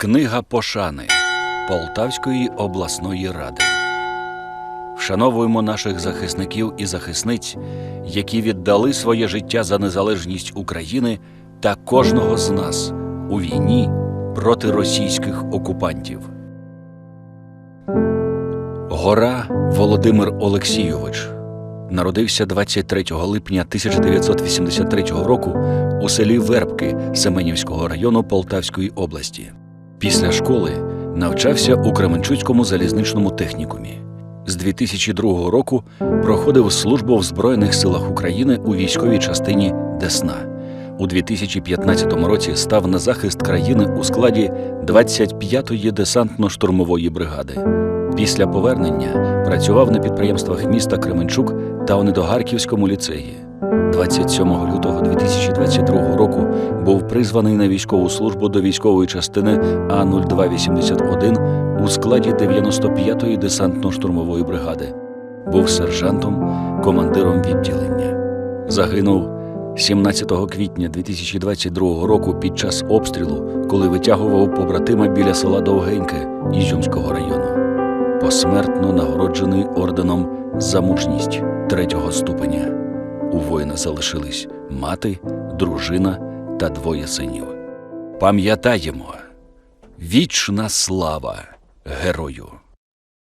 Книга пошани Полтавської обласної ради. Вшановуємо наших захисників і захисниць, які віддали своє життя за незалежність України та кожного з нас у війні проти російських окупантів. Гора Володимир Олексійович народився 23 липня 1983 року у селі Вербки Семенівського району Полтавської області. Після школи навчався у Кременчуцькому залізничному технікумі. З 2002 року проходив службу в Збройних силах України у військовій частині Десна. У 2015 році став на захист країни у складі 25-ї десантно-штурмової бригади. Після повернення працював на підприємствах міста Кременчук та у Недогарківському ліцеї. 27 лютого 2022 року був призваний на військову службу до військової частини А0281 у складі 95-ї десантно-штурмової бригади. Був сержантом, командиром відділення. Загинув 17 квітня 2022 року під час обстрілу, коли витягував побратима біля села Довгеньке Ізюмського району. Посмертно нагороджений орденом за мужність третього ступеня. У воїна залишились мати, дружина та двоє синів. Пам'ятаємо вічна слава герою!